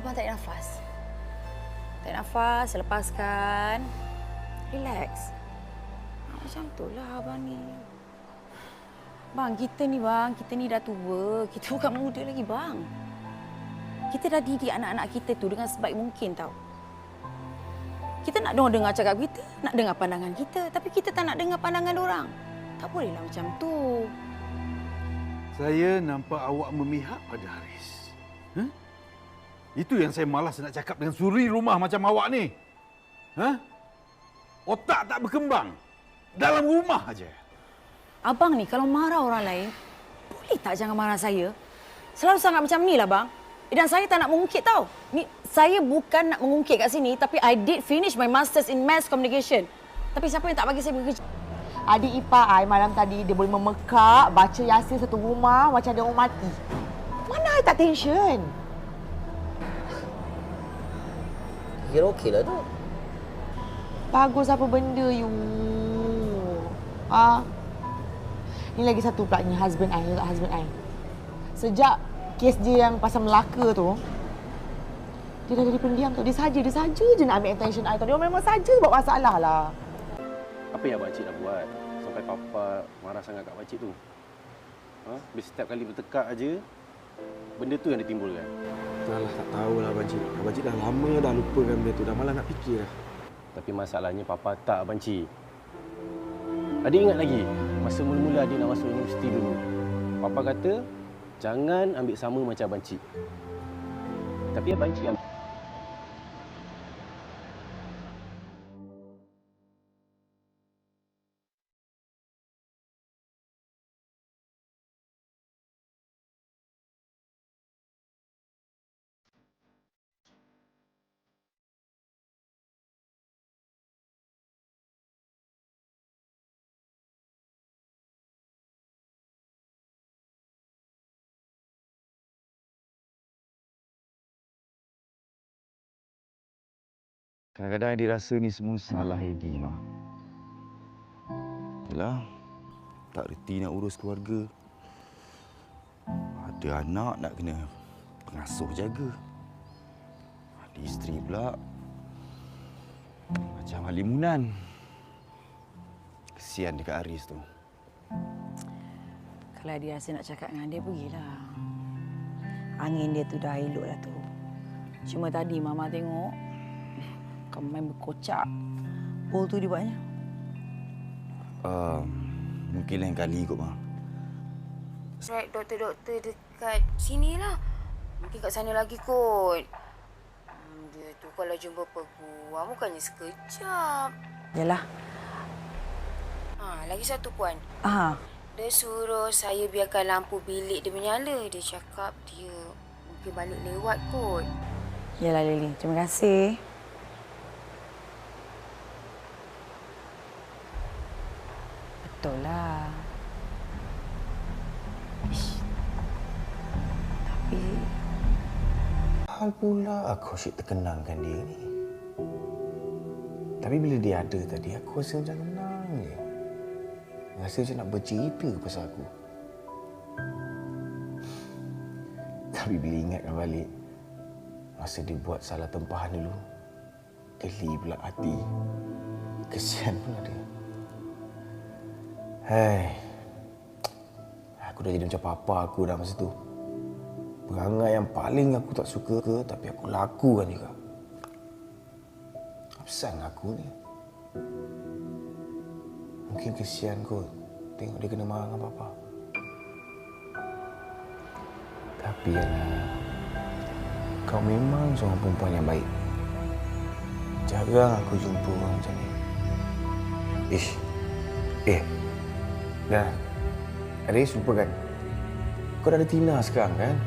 Abang tarik nafas. Tarik nafas, lepaskan. Relax. Ah, Macam tu lah abang ni. Bang, kita ni bang, kita ni dah tua. Kita bukan muda lagi bang. Kita dah didik anak-anak kita tu dengan sebaik mungkin tau. Kita nak dengar dengar cakap kita, nak dengar pandangan kita. Tapi kita tak nak dengar pandangan orang. Tak bolehlah macam tu. Saya nampak awak memihak pada Haris. Huh? Itu yang saya malas nak cakap dengan suri rumah macam awak ni. Huh? Otak tak berkembang. Dalam rumah aja. Abang ni kalau marah orang lain, boleh tak jangan marah saya? Selalu sangat macam ni lah bang. Dan saya tak nak mengungkit tau. Ni, saya bukan nak mengungkit kat sini tapi I did finish my masters in mass communication. Tapi siapa yang tak bagi saya bekerja? Adik ipar I malam tadi dia boleh memekak baca yasin satu rumah macam ada orang mati. Mana I tak tension? Kira okey lah tu. Bagus apa benda you? Ah. Ni lagi satu pula ni husband I, husband I. Sejak kes dia yang pasal Melaka tu, dia dah jadi pendiam tu. Dia saja, dia saja je nak ambil attention I tu. Dia memang saja buat masalah lah. Apa yang pakcik dah buat sampai papa marah sangat kat pakcik tu? Ha? Bila setiap kali bertekak aja, benda tu yang ditimbulkan. Dah tak tahulah Abang Cik. Abang Cik dah lama dah lupakan benda tu. Dah malah nak fikir dah. Tapi masalahnya papa tak Abang Cik. Adik ingat lagi masa mula-mula adik nak masuk universiti dulu. Papa kata jangan ambil sama macam Abang Cik. Tapi Abang Cik ambil. Kadang-kadang Eddie rasa ni semua salah Eddie, Mak. Yalah, tak reti nak urus keluarga. Ada anak nak kena pengasuh jaga. Ada isteri pula. Macam halimunan. Kesian dekat Aris tu. Kalau dia rasa nak cakap dengan dia, pergilah. Angin dia tu dah elok dah tu. Cuma tadi Mama tengok, kau main berkocak. Bowl tu dia buatnya. Um, mungkin lain kali kot, Mak. Right, doktor-doktor dekat sini lah. Mungkin kat sana lagi kot. Hmm, dia tu kalau jumpa peguam bukannya sekejap. Yalah. Ha, lagi satu puan. Ah, Dia suruh saya biarkan lampu bilik dia menyala. Dia cakap dia mungkin balik lewat kot. yalah Lily. Terima kasih. Betul lah. Tapi Hal pula aku asyik terkenangkan dia ni. Tapi bila dia ada tadi, aku rasa macam tenang je. Rasa macam nak bercerita pasal aku. Tapi bila ingatkan balik, masa dia buat salah tempahan dulu, geli pula hati. Kesian pula dia. Hai, aku dah jadi macam papa aku dah masa tu. Perangai yang paling aku tak suka ke, tapi aku lakukan juga. Apasal aku ni? Mungkin kesian kot tengok dia kena marah dengan papa. Tapi Ana, kau memang seorang perempuan yang baik. Jarang aku jumpa orang macam ni. Ish. Eh. Dah. Aris lupakan. Kau dah ada Tina sekarang kan?